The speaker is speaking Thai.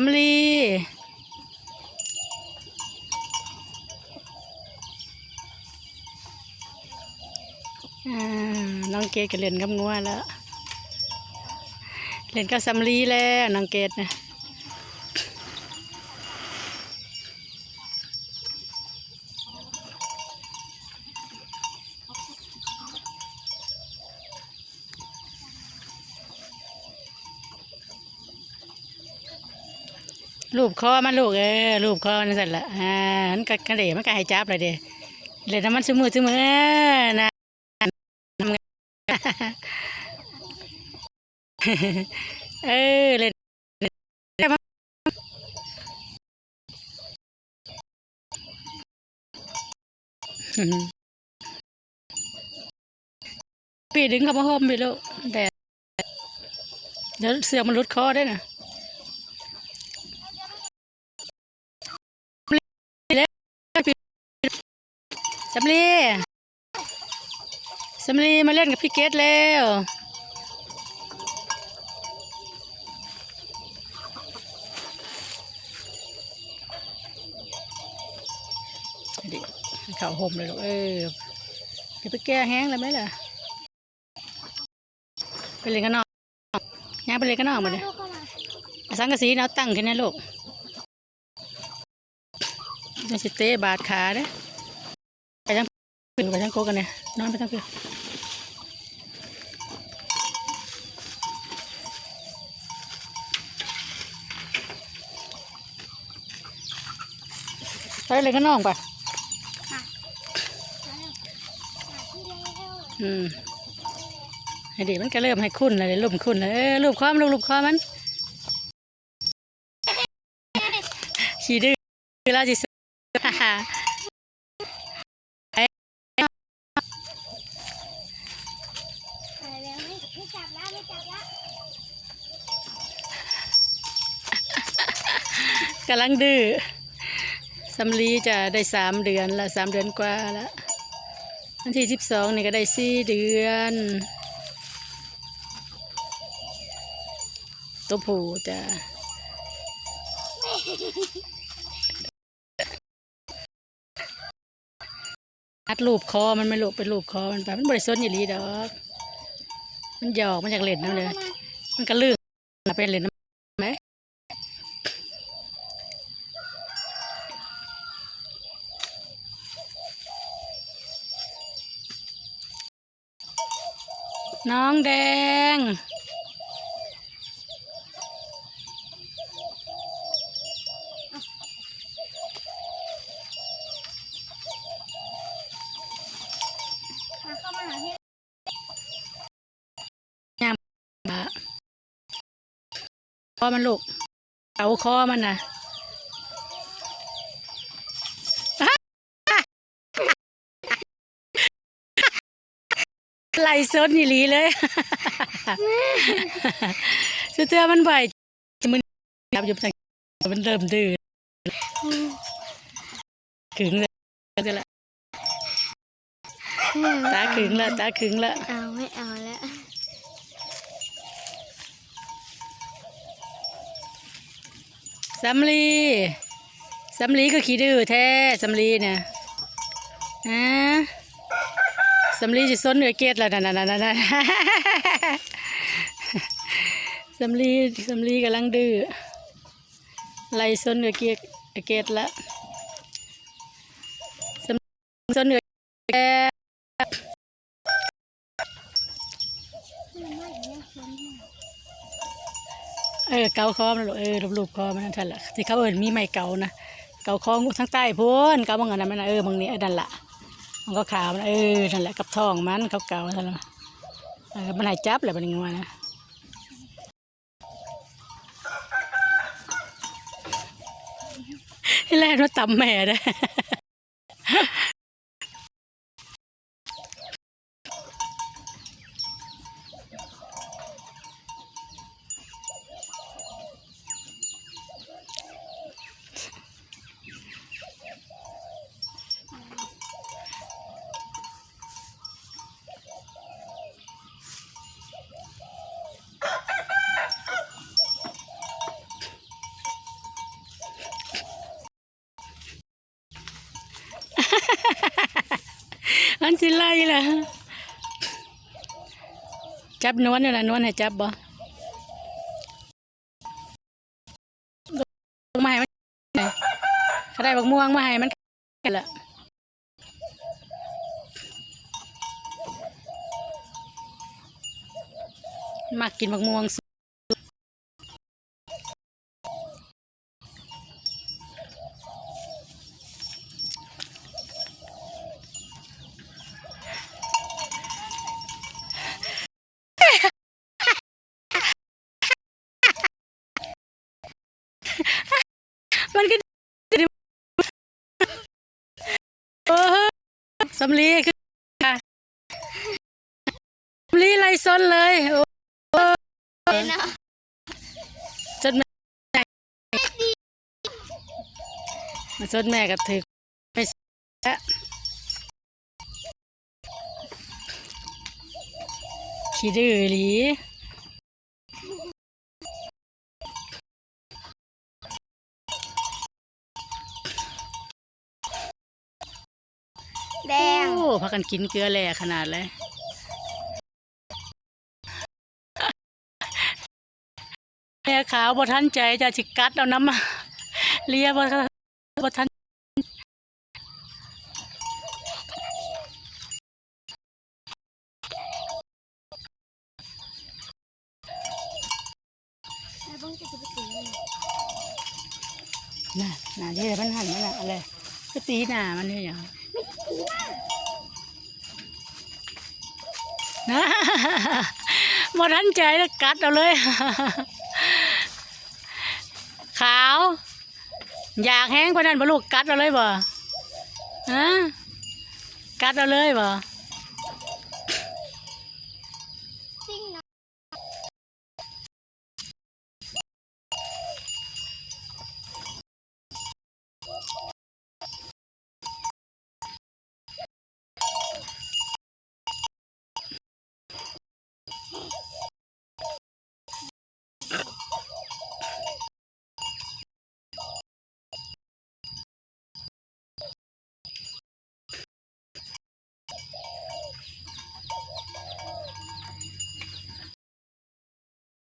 ำลีน้องเกดก็เล่นกับงัวแล้ว เล่นกับสำลีแล้วน้องเกดนะ รูปคอมันลูกเออรูปคอนั่นสั่นละอ่ามันก็กระเดมันก็ให้จับเลยเด้เล่นน้ำมันสมือสมือเออนะเออเล่นได้มั้งพี่ดึงเข้ามาห่มไปแลูกแดดเดี๋ยวเสือมันลุดคอได้นะ สำลีสำลีมาเล่นกับพี่เกดแล้วดิเขาวห่มเลยลูกเออจะไปแก้แห้งเลยไหมล่ะ ไปเล่นกันนอกย่างไปเล่นกันนอกมาเลยสังกะสีเอาตั้งขึ้นนะลูกจะสิเตะบาดขาเด้ ไปไปทั้งโกกันเนี่ยนอนไปทั้งเพื่อไปเล่นกันนอกปอืมให้ดีมันก็เริ่มให้คุ้นเลยรูปคุ้นเลยเออรูปคอมนลูกรูปคอมันขี้ดื้อเวลาจิสฮ่า กำลังดื้อสำลีจะได้สามเดือนละสามเดือนกว่าละวันที่สิบสองนี่ก็ได้สี่เดือน ตัวผู้จะอัดรูปคอมันไม่ลูกเป็นรูปคอมันไปมันบริสุทธิ์อย่างนี้ดอก มันหยอกมันจากเล่นน้ำเลย มันก็ลื่นเป็นเล่นน้ำไหมน้องแดง อมันลูกเอาคอมันนะไหลซดนี่ลีเลยสุดท้ายมันไหวมันยับอยู่ทางมันเริ่มดื้อขึงเลยจะละตาขึงละตาขึงละเอาไม่เอาแล้ว สำลีสำลีก็ขี้ดื้อแท้สำลีเนี่ยฮะสำลีจะซนเหนือเกตแล้วนั่นนั่นนั่นนั่นสำลีสำลีกำลังดื้อไล่ซนเหนือเกตเกตละสำลีซนเหนือแเออเกาคอมันลูกเออรูปๆคอมันนั่นแหละที่เขาเอินมีไม้เกานะเกาคอทั้งใต้พ้นเกาบางอันนั้นมันน่ะเออบางนี้ไอ้นั่นละมันก็ขาวนเออนั่นแหละกับท้องมันเขาเกานั่นแหละเออมันหายจับแหละมันงัวนะให้แล่นว่าตำแม่ได้ สิไล่ล่ะจับนวลนี่ยนะนวลให้จับบ่มาให้มันเขาได้บักม่วงมาให้มันกันละมากินบักม่วงส สำลีคือสำลีไรซนเลยโอ้เป็นะจนแม่มาจนแม่กับถือไม่แะขี้ดื้อหรือ กันกินเกลือแหล่ขนาดเลยแม่ขาวบ่ทันใจจะสิกัดเอาน้ำมาเลียบ่บ่ทันแล้วต้องจะน่ะน่ะที่มันหันมันน่ะอะไรก็ตีหน้ามันนี่อย่าง นะบ่ทันใจแล้วกัดเอาเลย ขาว อยากแห้งกว่านั้นบ่ลูกกัดเอาเลยบ่ฮะกัดเอาเลยบ่